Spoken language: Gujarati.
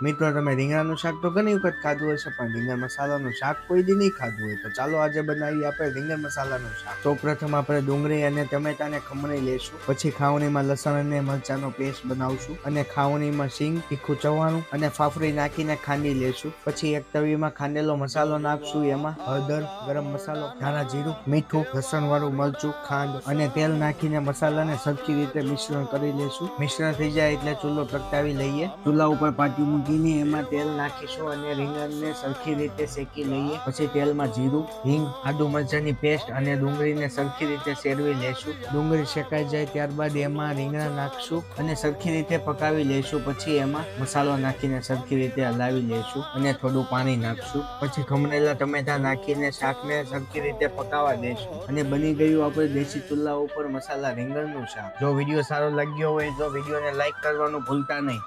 મિત્રો, તમે રીંગણાનું શાક તો ઘણી વખત ખાધું હશે, પણ રીંગણ મસાલાનું શાક કોઈ દી નહીં ખાધું હોય. તો ચાલો આજે બનાવીએ આપણે રીંગણ મસાલાનું શાક. તો પ્રથમ આપણે ડુંગળી અને ટમેટાને ખમણી લેશું. પછી ખાવણીમાં લસણ અને મરચાંનો પેસ્ટ બનાવશું અને ખાવણીમાં સિંગ, તીખું ચવાણું અને ફાફડી નાખીને ખાંડી લેશું. પછી એક તવીમાં ખાંડેલો મસાલો નાખશું. એમાં હળદર, ગરમ મસાલો, ધાણા જીરું, મીઠું લસણ વાળું મરચું, ખાંડ અને તેલ નાખીને મસાલાને સરખી રીતે મિશ્રણ કરી લેશું. મિશ્રણ થઈ જાય એટલે ચૂલો પ્રગટાવી લઈએ. ચૂલા ઉપર પાટી મૂકીને એમાં તેલ નાખીશું અને રીંગણને સરખી રીતે શેકી લઈએ. પછી તેલમાં જીરું, હિંગ, આદુ મરચાંની પેસ્ટ અને ડુંગળીને સરખી રીતે શેરવી લેશું. ડુંગળી શેકાઈ જાય ત્યારબાદ એમાં રીંગણા નાખશું અને સરખી રીતે પકાવી લેશું. પછી એમાં મસાલો નાખીને સરખી રીતે હલાવી લેશું અને થોડું પાણી નાખશું. પછી ખમણેલા ટમેટા નાખીને શાકને સરખી રીતે પકાવવા દેશું. અને બની ગયું આપણે દેશી ચૂલા ઉપર મસાલા રીંગણનું શાક. જો વીડિયો સારો લાગ્યો હોય તો વિડીયોને લાઈક કરવાનું ભૂલતા નહીં.